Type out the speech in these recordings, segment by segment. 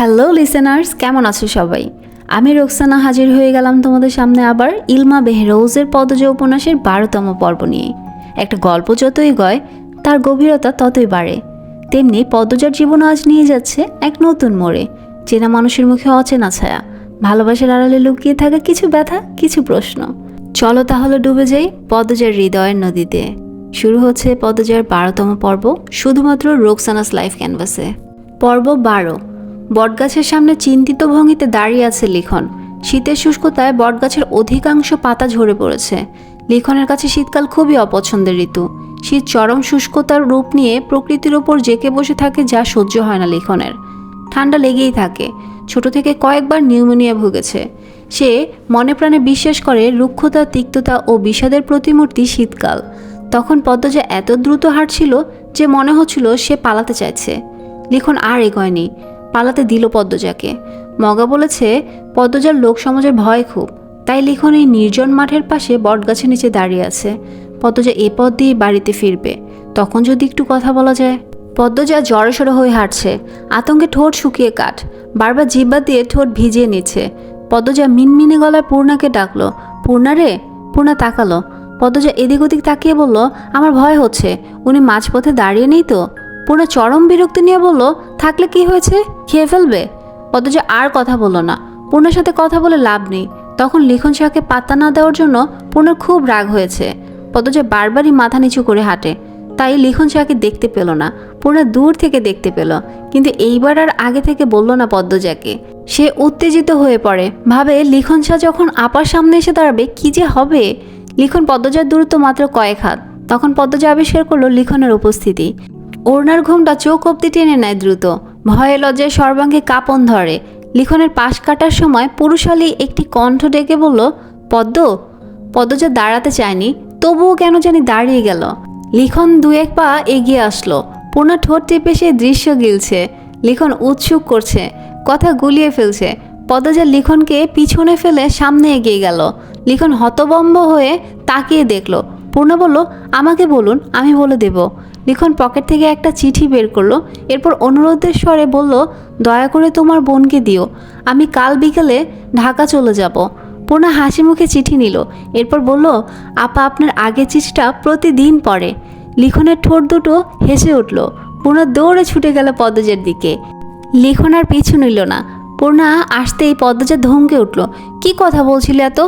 Hello listeners কেমন আছো সবাই? আমি রোকসানা হাজির হয়ে গেলাম তোমাদের সামনে আবার ইলমা বেহরৌজের পদজ উপন্যাসের বারোতম পর্ব নিয়ে। একটা গল্প যতই গয়, তার গভীরতা ততই বাড়ে। তেমনি পদ্মজার জীবন আজ নিয়ে যাচ্ছে এক নতুন মোড়ে। চেনা মানুষের মুখে অচেনা ছায়া, ভালোবাসার আড়ালে লুকিয়ে থাকা কিছু ব্যথা, কিছু প্রশ্ন। চলো তাহলে ডুবে যাই পদ্মজার হৃদয়ের নদীতে। শুরু হচ্ছে পদ্মজার বারোতম পর্ব, শুধুমাত্র রোকসানাস লাইফ ক্যানভাসে। পর্ব বারো বটগাছের সামনে চিন্তিত ভঙ্গিতে দাঁড়িয়ে আছে লিখন। শীতের শুষ্কতায় বটগাছের অধিকাংশ পাতা ঝরে পড়েছে। লিখনের কাছে শীতকাল খুবই অপছন্দের ঋতু। শীত চরম শুষ্কতার রূপ নিয়ে প্রকৃতির ওপর জেকে বসে থাকে যা সহ্য হয় না লিখনের। ঠান্ডা লেগেই থাকে। ছোট থেকে কয়েকবার নিউমোনিয়া ভুগেছে। সে মনে প্রাণে বিশ্বাস করে রুক্ষতা, তিক্ততা ও বিষাদের প্রতিমূর্তি শীতকাল। তখন পদ্মজা এত দ্রুত হাঁটছিল যে মনে হচ্ছিল সে পালাতে চাইছে। লিখন আর এগোয়নি। পালাতে দিল পদ্মজাকে। মগা বলেছে, পদ্মজার লোক সমাজের ভয় খুব, তাই লিখন এই নির্জন মাঠের পাশে বটগাছের নিচে দাঁড়িয়ে আছে। পদ্মজা এ পথ দিয়ে বাড়িতে ফিরবে। তখন যদি একটু কথা বলা যায়। পদ্মজা জড়সড় হয়ে হাঁটছে, আতঙ্কে ঠোঁট শুকিয়ে কাঠ, বারবার জিব্বা দিয়ে ঠোঁট ভিজিয়ে নিচ্ছে। পদ্মজা মিনমিনে গলায় পূর্ণাকে ডাকলো, পূর্ণা রে, পূর্ণা তাকালো। পদ্মজা এদিক ওদিক তাকিয়ে বলল, আমার ভয় হচ্ছে, উনি মাঝপথে দাঁড়িয়ে নেই তো? পূর্ণা চরম বিরক্তি নিয়ে বলল, থাকলে কি হয়েছে? খেয়ে ফেলবে? পদ্মজা আর কথা বলল না। পূর্ণার সাথে কথা বলে লাভ নেই। তখন লিখন শাহকে পাত্তা না দেওয়ার জন্য পূর্ণার খুব রাগ হয়েছে। পদ্মজা বারবারই মাথা নিচু করে হাঁটে। তাই লিখন শাহকে দেখতে পেল না। পূর্ণা দূর থেকে দেখতে পেল। কিন্তু এইবার আর আগে থেকে বলল না পদ্মজাকে। সে উত্তেজিত হয়ে পড়ে। ভাবে, লিখন শাহ যখন আপার সামনে এসে দাঁড়াবে, কি যে হবে? লিখন পদ্মজার দূরত্ব মাত্র কয়েক হাত। তখন পদ্মজা আবিষ্কার করল লিখনের উপস্থিতি। ওড়নার ঘুমটা চোখ অব্দি টেনে নেয় দ্রুত। ভয়ে লজ্জায় সর্বাঙ্গে কাঁপন ধরে। লিখনের পাশ কাটার সময় পুরুষালী একটি কণ্ঠ ডেকে বলল, পদ্ম পদ্মজা দাঁড়াতে চায়নি, তবুও কেন জানি দাঁড়িয়ে গেল? লিখন দু এক পা এগিয়ে আসলো। পূর্ণা ঠোঁট টিপে সে দৃশ্য গিলছে। লিখন উৎসুক করছে, কথা গুলিয়ে ফেলছে। পদ্মজা লিখনকে পিছনে ফেলে সামনে এগিয়ে গেল। লিখন হতবম্ব হয়ে তাকিয়ে দেখল। পূর্ণা বলল, আমাকে বলুন, আমি বলে দেব। লিখন পকেট থেকে একটা চিঠি বের করল, এরপর অনুরোধের স্বরে বলল, দয়া করে তোমার বোনকে দিও, আমি কাল বিকেলে ঢাকা চলে যাব। পূর্ণা হাসি মুখে চিঠি নিল, এরপর বলল, আপা, আপনার আগের চিঠিটা প্রতিদিন পড়ে। লিখনের ঠোঁট দুটো হেসে উঠল, পূর্ণা দৌড়ে ছুটে গেল পদ্মজের দিকে। লিখন আর পিছু নিল না, পূর্ণা আসতেই পদ্মজা ধমকে উঠল, কি কথা বলছিলে এত?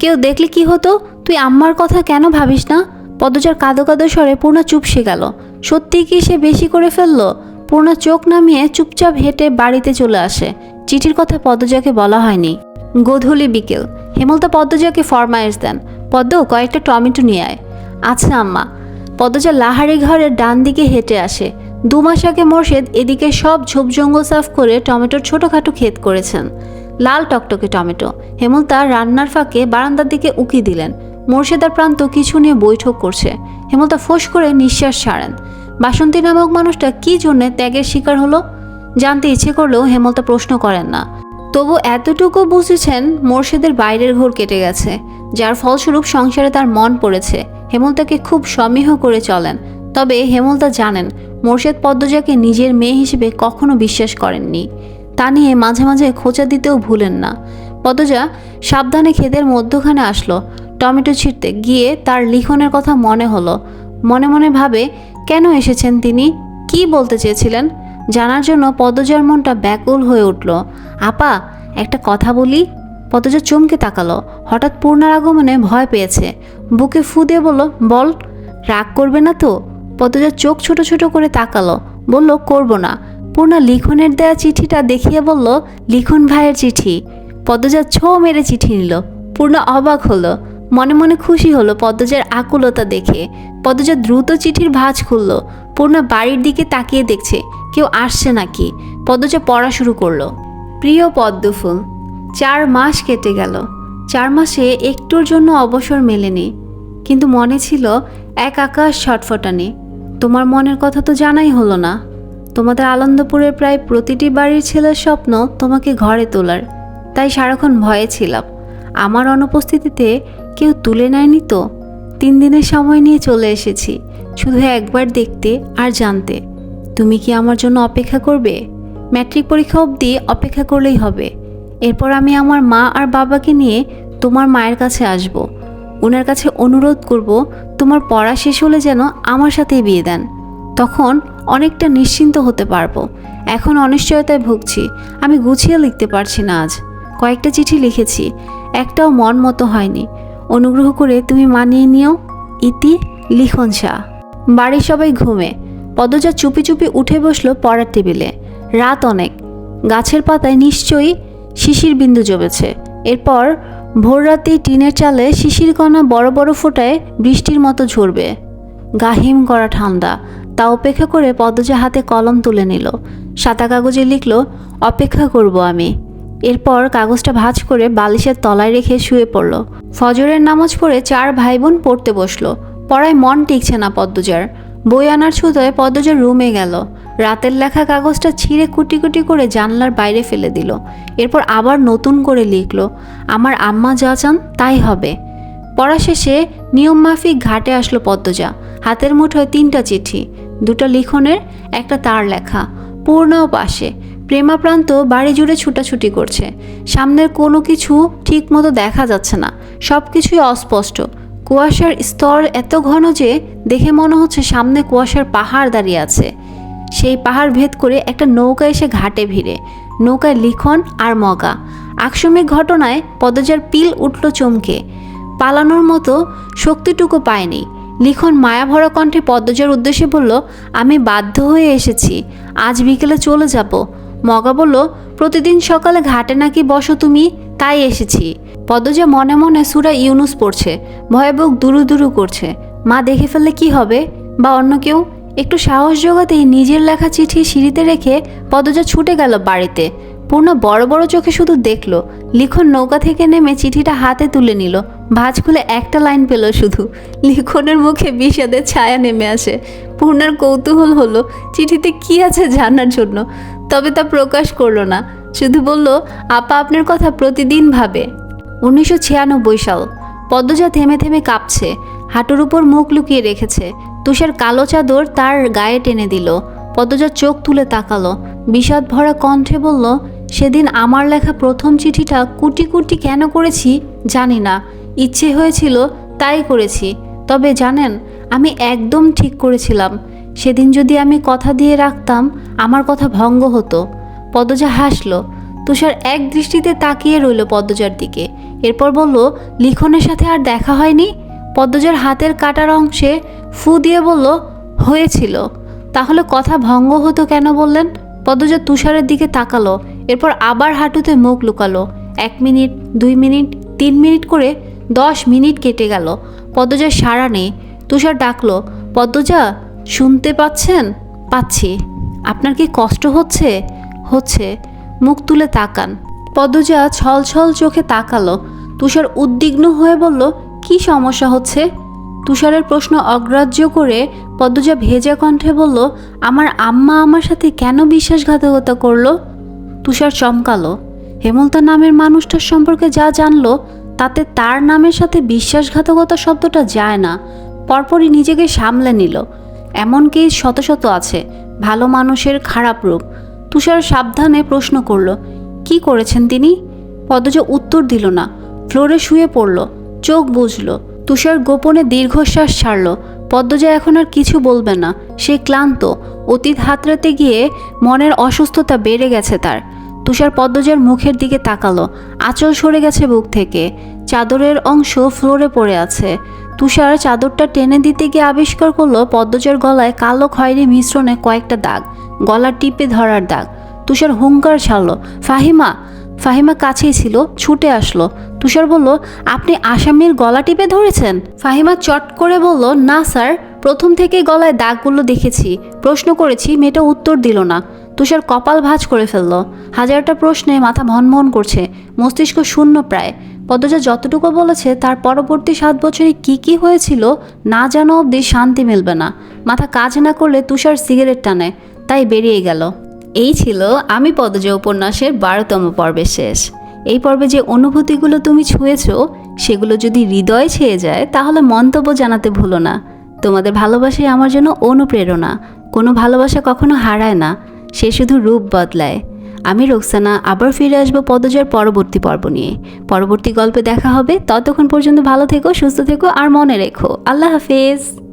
কেউ দেখলে কি হতো? তুই আম্মার কথা কেন ভাবিস না? পদ্মজার কাদো কাদো স্বরে পূর্ণা চুপসে গেল। সত্যি কি সে বেশি করে ফেলল? পূর্ণা চোখ নামিয়ে চুপচাপ হেঁটে বাড়িতে চলে আসে। চিঠির কথা পদ্মজাকে বলা হয়নি। গোধূলি বিকেল। হেমলতা পদ্মজাকে ফরমাইশ দেন। পদ্ম কয়েকটা টমেটো নিয়ে আয়। আচ্ছা আম্মা। পদ্মজা লাহারি ঘরের ডান দিকে হেঁটে আসে। দু মাস আগে মোর্শেদ এদিকে সব ঝোপ জঙ্গল সাফ করে টমেটোর ছোটোখাটো ক্ষেত করেছেন। লাল টকটকে টমেটো। হেমলতা রান্নার ফাঁকে বারান্দার দিকে উকি দিলেন। মোর্শেদার প্রান্ত কিছু নিয়ে বৈঠক করছে। হেমলতা ফোঁস করে নিঃশ্বাস ছাড়েন। বাসন্তী নামক মানুষটা কি জন্যে ত্যাগের শিকার হলো? জানতে ইচ্ছে করলেও হেমলতা প্রশ্ন করেন না। তবু এতটুকু বুঝেছেন মোর্শেদের বাইরের ঘোর কেটে গেছে, যার ফলস্বরূপ সংসারে তার মন পড়েছে। হেমলতাকে খুব সমীহ করে চলেন। তবে হেমলতা জানেন, মোর্শেদ পদ্মজাকে নিজের মেয়ে হিসেবে কখনো বিশ্বাস করেননি। তা নিয়ে মাঝে মাঝে খোঁচা দিতেও ভুলেন না। পদ্মজা সাবধানে খেদের মধ্যখানে আসলো। টমেটো ছিঁড়তে গিয়ে তার লিখনের কথা মনে হলো। মনে মনে ভাবে, কেন এসেছেন তিনি? কি বলতে চেয়েছিলেন? জানার জন্য পদ্মজার মনটা ব্যাকুল হয়ে উঠল। আপা, একটা কথা বলি। পদ্মজা চমকে তাকালো। হঠাৎ পূর্ণার আগমনে ভয় পেয়েছে। বুকে ফু দিয়ে বলল, বল, রাগ করবে না তো? পদ্মজা চোখ ছোট ছোট করে তাকালো। বলল, করব না। পূর্ণা লিখনের দেয়া চিঠিটা দেখিয়ে বলল, লিখন ভাইয়ের চিঠি। পদ্মজা ছো মেরে চিঠি নিল। পূর্ণা অবাক হলো। মনে মনে খুশি হলো পদ্মজার আকুলতা দেখে। পদ্মজা দ্রুত চিঠির ভাঁজ খুলল। পূর্ণা বাড়ির দিকে তাকিয়ে দেখছে, কেউ আসছে নাকি? পদ্মজা পড়া শুরু করল। প্রিয় পদ্মফুল, চার মাস কেটে গেল। চার মাসে একটুর জন্য অবসর মেলেনি। কিন্তু মনে ছিল এক আকাশ ছটফটানি। তোমার মনের কথা তো জানাই হলো না। তোমাদের আনন্দপুরের প্রায় প্রতিটি বাড়ির ছেলের স্বপ্ন তোমাকে ঘরে তোলার। তাই সারাক্ষণ ভয়ে ছিলাম। আমার অনুপস্থিতিতে কেউ তুলে নেয়নি তো? তিন দিনের সময় নিয়ে চলে এসেছি, শুধু একবার দেখতে আর জানতে। তুমি কি আমার জন্য অপেক্ষা করবে? ম্যাট্রিক পরীক্ষা অবধি অপেক্ষা করলেই হবে। এরপর আমি আমার মা আর বাবাকে নিয়ে তোমার মায়ের কাছে আসব। ওনার কাছে অনুরোধ করব, তোমার পড়া শেষ হলে যেন আমার সাথেই বিয়ে দেন। তখন অনেকটা নিশ্চিন্ত হতে পারব। এখন অনিশ্চয়তায় ভুগছি। আমি গুছিয়ে লিখতে পারছি না আজ। কয়েকটা চিঠি লিখেছি। একটাও মন মতো হয়নি। অনুগ্রহ করে তুমি মানিয়ে নিও। ইতি লিখন শাহ। বাড়ির সবাই ঘুমে। পদজা চুপি চুপি উঠে বসল পড়ার টেবিলে। রাত অনেক। গাছের পাতায় নিশ্চয়ই শিশির বিন্দু জমেছে। এরপর ভোর রাতে টিনের চালে শিশির কণা বড় বড় ফোঁটায় বৃষ্টির মতো ঝরবে। গাহিম করা ঠান্ডা। তা অপেক্ষা করে পদজা হাতে কলম তুলে নিল। সাদা কাগজে লিখল, অপেক্ষা করব আমি। এরপর কাগজটা ভাঁজ করে বালিশের তলায় রেখে শুয়ে পড়ল। ফজরের নামাজ পড়ে চার ভাই বোন পড়তে বসল। পড়ায় মন টিকছে না পদ্মজার। বই আনার ছুতোয় পদ্মজার রুমে গেল। রাতের লেখা কাগজটা ছিঁড়ে কুটি কুটি করে জানলার বাইরে ফেলে দিল। এরপর আবার নতুন করে লিখল, আমার আম্মা যা চান তাই হবে। পড়া শেষে নিয়ম মাফিক ঘাটে আসলো পদ্মজা। হাতের মুঠোয় তিনটা চিঠি, দুটো লিখনের, একটা তার লেখা। পূর্ণাও পাশে। প্রেমাপ্রান্ত বাড়ি জুড়ে ছুটাছুটি করছে। সামনের কোনো কিছু ঠিক মতো দেখা যাচ্ছে না। সব কিছুই অস্পষ্ট। কুয়াশার স্তর এত ঘন যে দেখে মনে হচ্ছে সামনে কুয়াশার পাহাড় দাঁড়িয়ে আছে। সেই পাহাড় ভেদ করে একটা নৌকা এসে ঘাটে ভিড়ে। নৌকায় লিখন আর মগা। আকস্মিক ঘটনায় পদজার পিল উঠল চমকে। পালানোর মতো শক্তিটুকু পায়নি। লিখন মায়াভরা কণ্ঠে পদ্মজার উদ্দেশ্যে বলল, আমি বাধ্য হয়ে এসেছি। আজ বিকেলে চলে যাব। মগা বলল, প্রতিদিন সকালে ঘাটে নাকি বসো তুমি? তাই এসেছি। পদ্মজা মনে মনে সুরা ইউনুস পড়ছে ভয়ে বুক দুরু দুরু করছে। মা দেখে ফেললে কি হবে? বা অন্য কেউ? একটু সাহস জোগাতেই নিজের লেখা চিঠি সিঁড়িতে রেখে পদজা ছুটে গেল বাড়িতে। পূর্ণ বড় বড় চোখে শুধু দেখল, লিখন নৌকা থেকে নেমে চিঠিটা হাতে তুলে নিল। ভাঁজ খুলে একটা লাইন পেল শুধু, লিখনের মুখে বিষাদের ছায়া নেমে আসে। পূর্ণার কৌতূহল হলো, চিঠিতে কি আছে জানার জন্য? তবে তা প্রকাশ করল না। শুধু বলল, আপা আপনার কথা প্রতিদিন ভাবে। উনিশশো ছিয়ানব্বই সাল, পদ্মজা থেমে থেমে কাঁপছে, হাঁটুর উপর মুখ লুকিয়ে রেখেছে। তুষার কালো চাদর তার গায়ে টেনে দিল। পদ্মজা চোখ তুলে তাকালো, বিষাদ ভরা কণ্ঠে বলল, সেদিন আমার লেখা প্রথম চিঠিটা কুটি কুটি কেন করেছি জানি না। ইচ্ছে হয়েছিল তাই করেছি। তবে জানেন, আমি একদম ঠিক করেছিলাম। সেদিন যদি আমি কথা দিয়ে রাখতাম, আমার কথা ভঙ্গ হতো। পদ্মজা হাসলো। তুষার এক দৃষ্টিতে তাকিয়ে রইল পদ্মজার দিকে। এরপর বলল, লিখনের সাথে আর দেখা হয়নি? পদ্মজার হাতের কাটার অংশে ফু দিয়ে বলল, হয়েছিল। তাহলে কথা ভঙ্গ হতো কেন বললেন? পদ্মজা তুষারের দিকে তাকালো। এরপর আবার হাঁটুতে মুখ লুকালো। এক মিনিট, দুই মিনিট, তিন মিনিট করে দশ মিনিট কেটে গেল। পদ্মজার সাড়া নেই। তুষার ডাকলো, পদ্মজা শুনতে পাচ্ছেন? পাচ্ছি। আপনার কি কষ্ট হচ্ছে? হচ্ছে। মুখ তুলে তাকান। পদ্মজা ছল ছল চোখে তাকালো। তুষার উদ্বিগ্ন হয়ে বলল, কি সমস্যা হচ্ছে? তুষারের প্রশ্ন অগ্রাহ্য করে পদ্মজা ভেজা কণ্ঠে বলল, আমার আম্মা আমার সাথে কেন বিশ্বাসঘাতকতা করল? তুষার চমকালো। হেমন্ত নামের মানুষটার সম্পর্কে যা জানলো, তাতে তার নামের সাথে বিশ্বাসঘাতকতা শব্দটা যায় না। পরপরই নিজেকে সামলে নিল। এমনকি শত শত আছে, ভালো মানুষের খারাপ রূপ। তুষার সাবধানে প্রশ্ন করল, কি করেছেন তিনি? পদ্মজা উত্তর দিল না, ফ্লোরে শুয়ে পড়ল, চোখ বুঝল তুষার গোপনে দীর্ঘশ্বাস ছাড়ল। পদ্মজা এখন আর কিছু বলবে না, সে ক্লান্ত। অতীত হাতড়াতে গিয়ে মনের অসুস্থতা বেড়ে গেছে তার। তুষার পদ্মজার মুখের দিকে তাকালো, আঁচল সরে গেছে বুক থেকে। চাদরের অংশ ফ্লোরে পড়ে আছে। তুষার চাদরটা টেনে দিতে গিয়ে আবিষ্কার করল পদ্মজার গলায় কালো খয়েরি মিশ্রণে কয়েকটা দাগ, গলা টিপে ধরার দাগ। তুষার হুঙ্কার ছাড়লো, ফাহিমা ফাহিমা কাছেই ছিল, ছুটে আসলো। তুষার বলল, আপনি আসামির গলা টিপে ধরেছেন? ফাহিমা চট করে বলল, না, স্যার, প্রথম থেকে গলায় দাগগুলো দেখেছি। প্রশ্ন করেছি, মেয়েটা উত্তর দিল না। তুষার কপাল ভাঁজ করে ফেলল। হাজারটা প্রশ্নে মাথা ভনভন করছে, মস্তিষ্ক শূন্য প্রায়। পদ্মজা যতটুকু বলেছে, তার পরবর্তী সাত বছরে কি কি হয়েছিল না জানো অবধি শান্তি মিলবে না। মাথা কাজ না করলে তুষার সিগারেট টানে, তাই বেরিয়ে গেল। এই ছিল আমি পদজা উপন্যাসের বারোতম পর্বের শেষ। এই পর্বে যে অনুভূতিগুলো তুমি ছুঁয়েছ, সেগুলো যদি হৃদয় ছেয়ে যায়, তাহলে মন্তব্য জানাতে ভুলো না। তোমাদের ভালোবাসাই আমার জন্য অনুপ্রেরণা। কোনো ভালোবাসা কখনো হারায় না, সে শুধু রূপ বদলায়। আমি রোকসানা আবার ফিরে আসব পদজার পরবর্তী পর্ব নিয়ে। পরবর্তী গল্পে দেখা হবে। ততক্ষণ পর্যন্ত ভালো থেকো, সুস্থ থেকো আর মনে রেখো। আল্লাহ হাফেজ।